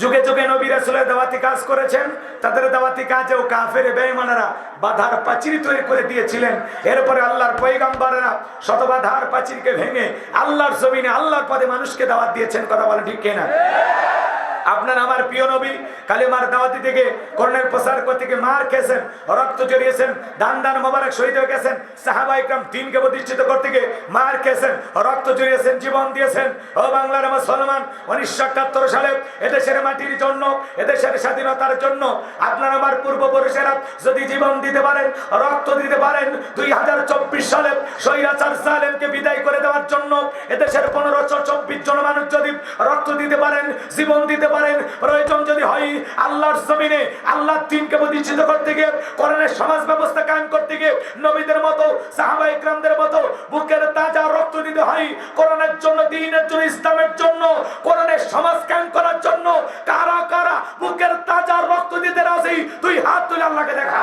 যুগে যুগে নবী রাসূলের দাওয়াতি কাজ করেছেন, তাদের দাওয়াতি কাজেও কাফের বেঈমানেরা বাধার প্রাচীর তৈরি করে দিয়েছিলেন। এরপরে আল্লাহর পয়গাম্বরেরা শত বাধার প্রাচীরকে ভেঙে আল্লাহর জমিনে, আল্লাহর পদে মানুষকে দাওয়াত দিয়েছেন, কথা বলে ঠিক কিনা? প্রিয় নবী, কালিমার দাওয়াতি থেকে করণের প্রসার গিয়ে মার খেয়েছেন, রক্ত জড়িয়েছেন দান দান মোবারক শহীদ হয়ে গেছেন, সাহাবা ইকরাম দিনকে প্রতিষ্ঠিত করতে গিয়ে মার খেয়েছেন, রক্ত জড়িয়েছেন জীবন দিয়েছেন। ও বাংলার মুসলমান, উনিশশো একাত্তর সালে এদেশের মাটির জন্য, এদেশের স্বাধীনতার জন্য আপনার আমার পূর্বপুরুষেরা যদি জীবন দিতে পারেন, রক্ত দিতে পারেন, দুই হাজার চব্বিশ সালে সৈরাচার সালেমকে বিদায় জন্য এদেশের পনেরোশো চব্বিশ জন মানুষ যদি রক্ত দিতে পারেন, জীবন দিতে পারেন, প্রয়োজন যদি হয় আল্লাহর জমিনে, আল্লাহর দিনকে প্রতিষ্ঠিত করতে গিয়ে করণের সমাজ ব্যবস্থা কায়েম করতে গিয়ে, নবীদের মতো, সাহাবা মতো, বুকের তাজা রক্ত দিতে হয় করণের জন্য, দিনের জন্য, ইসলামের জন্য করণের সমাজ কায়েম করার জন্য, কারা কারা বুকের তাজা রক্ত দিতে রাজি তুই হাত তুলে আল্লাহকে দেখা।